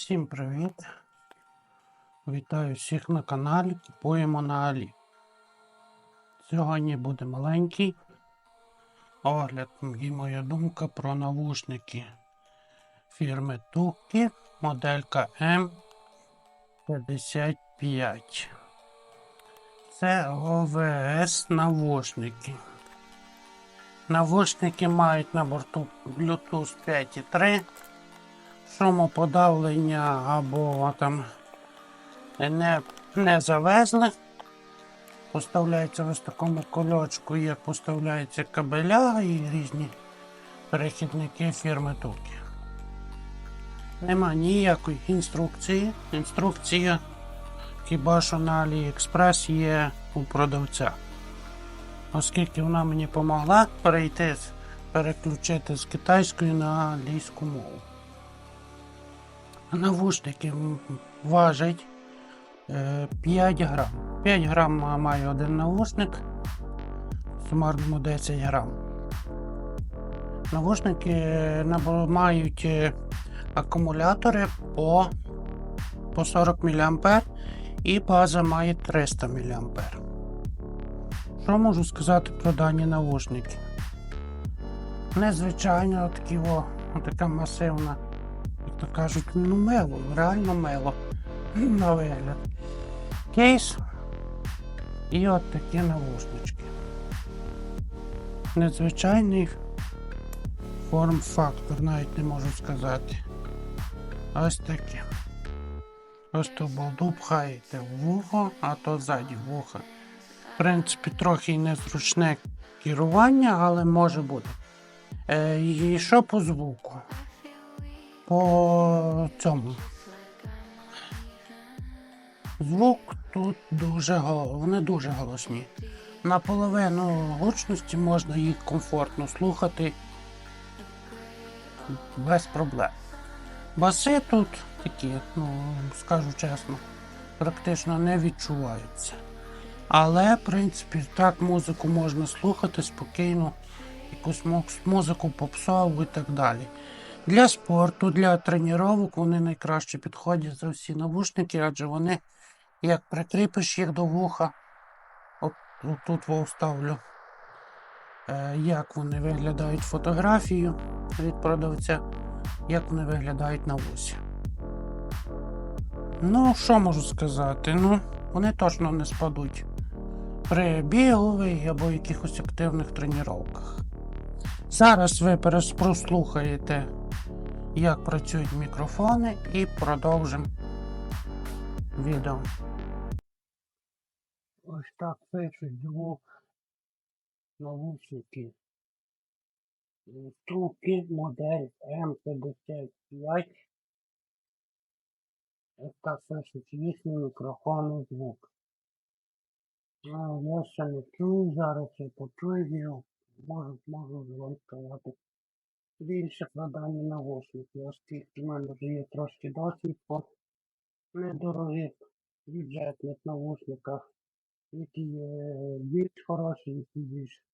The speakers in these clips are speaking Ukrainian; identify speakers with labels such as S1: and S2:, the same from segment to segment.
S1: Всім привіт! Вітаю всіх на каналі. Купуємо на Алі. Сьогодні буде маленький огляд і моя думка про навушники фірми Тукі, моделька М55. Це ОВС навушники. Навушники мають на борту Bluetooth 5.3 шумоподавлення або там не, не завезли. Поставляється ось в такому кольочку, є поставляються кабеля і різні перехідники фірми Тукі. Нема ніякої інструкції. Інструкція хіба що на AliExpress є у продавця. Оскільки вона мені допомогла перейти, переключити з китайської на англійську мову. Навушники м, важать е, 5 грам. 5 грам має один навушник, в сумарному 10 грам. Навушники е, мають е, акумулятори по, по 40 мА і база має 300 мА. Що можу сказати про дані навушники? Незвичайно такі о, така масивна як то кажуть, ну мило, реально мило на вигляд. Кейс і от такі навушнички. Незвичайний форм-фактор, навіть не можу сказати. Ось таке. Ось ту балду пхаєте в вухо, а то ззаді вуха. В принципі, трохи незручне керування, але може бути. Е, і що по звуку? По цьому. Звук тут дуже вони дуже голосні. Наполовину гучності можна їх комфортно слухати без проблем. Баси тут такі, ну скажу чесно, практично не відчуваються. Але, в принципі, так музику можна слухати спокійно, якусь музику попсову і так далі. Для спорту, для тренувань вони найкраще підходять за всі навушники, адже вони, як прикріпиш їх до вуха, от, от тут вставлю, е, як вони виглядають фотографію від продавця, як вони виглядають на вусі. Ну, що можу сказати? Ну, вони точно не спадуть при біговій або якихось активних тренуваннях. Зараз ви прослухаєте, як працюють мікрофони, і продовжимо відео. Ось так пишуть звук навушники. Трубки модель М55. Ось так пишуть їхні мікрофони звук. Я ще не чую, зараз я почую, можу, можу сказати більше про дані навушники, оскільки в мене вже є трошки досвід по недорогих бюджетних навушниках, які є більш хороші, які більш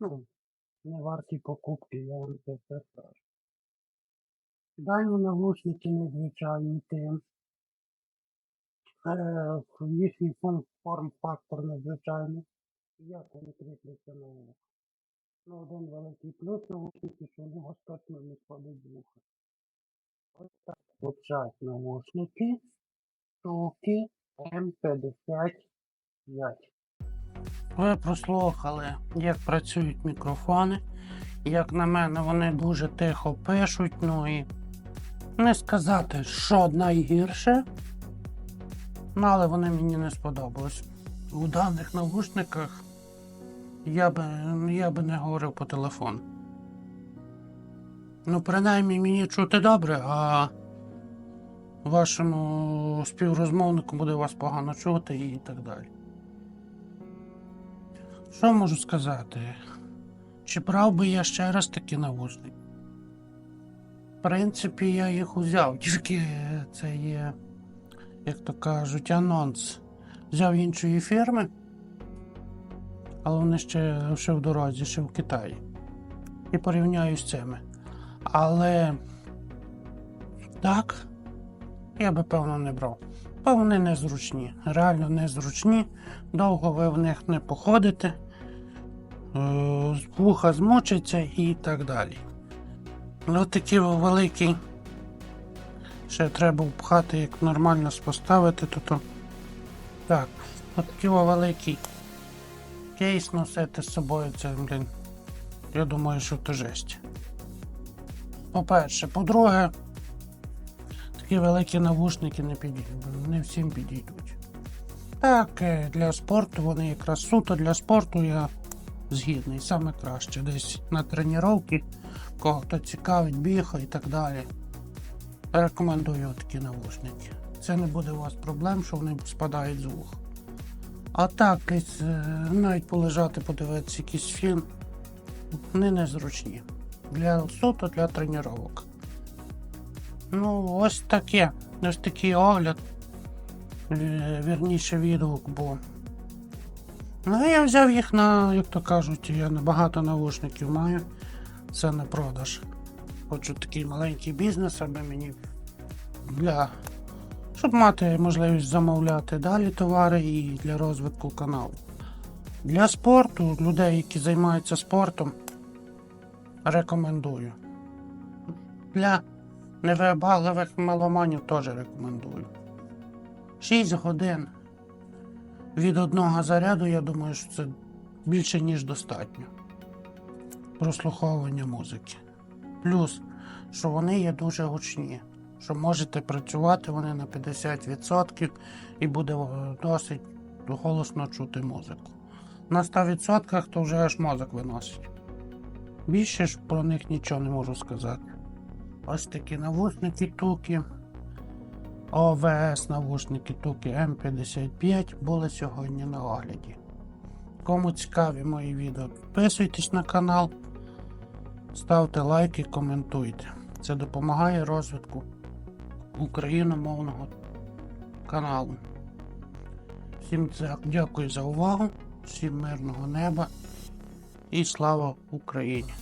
S1: ну, не варті покупки, я вам це все скажу. Дані навушники незвичайні тим. Е, їхній форм- форм-фактор надзвичайний. Як вони кріпляться на вухо. Ну, один великий плюс наушники, що вони точно не сходить з вуха. Ось так звучать наушники. Штуки М55. Ви прослухали, як працюють мікрофони. Як на мене, вони дуже тихо пишуть, ну і не сказати, що найгірше. Ну, але вони мені не сподобались. У даних навушниках я би, я би не говорив по телефону. Ну, принаймні мені чути добре, а вашому співрозмовнику буде вас погано чути і так далі. Що можу сказати? Чи брав би я ще раз такі навушники? В принципі, я їх узяв, тільки це є, як то кажуть, анонс. Взяв іншої фірми, але вони ще, ще в дорозі, ще в Китаї. І порівняю з цими. Але так, я би певно не брав. Бо вони незручні, реально незручні. Довго ви в них не походите, е, вуха змочиться і так далі. Ну, такі великі. Ще треба впхати, як нормально поставити, то то. Так, от такий великий кейс носити з собою, це, блін. Я думаю, що то жесть. По-перше, по-друге, такі великі навушники не підійдуть, не всім підійдуть. Так, е, для спорту вони якраз суто для спорту я згідний, саме краще. Десь на тренування, кого хто цікавить, біг і так далі. Рекомендую такі навушники. Це не буде у вас проблем, що вони спадають з вух. А так, е, навіть полежати, подивитися якийсь фільм, вони незручні. Для суто для тренувань. Ну, ось таке. Ось такий огляд. Е, Вірніше відгук, бо. Ну, я взяв їх на, як то кажуть, я на багато навушників маю. Це на продаж. Хочу такий маленький бізнес, аби мені для. Щоб мати можливість замовляти далі товари і для розвитку каналу. Для спорту, людей, які займаються спортом, рекомендую. Для невибагливих меломанів теж рекомендую. 6 годин від одного заряду, я думаю, що це більше, ніж достатньо. Прослуховування музики. Плюс, що вони є дуже гучні, що можете працювати вони на 50% і буде е, досить голосно чути музику. На 100% то вже аж мозок виносить. Більше ж про них нічого не можу сказати. Ось такі навушники туки. ОВС навушники туки М55 були сьогодні на огляді. Кому цікаві мої відео, підписуйтесь на канал, ставте лайки, коментуйте. Це допомагає розвитку україномовного каналу. Всім дякую за увагу, всім мирного неба і слава Україні!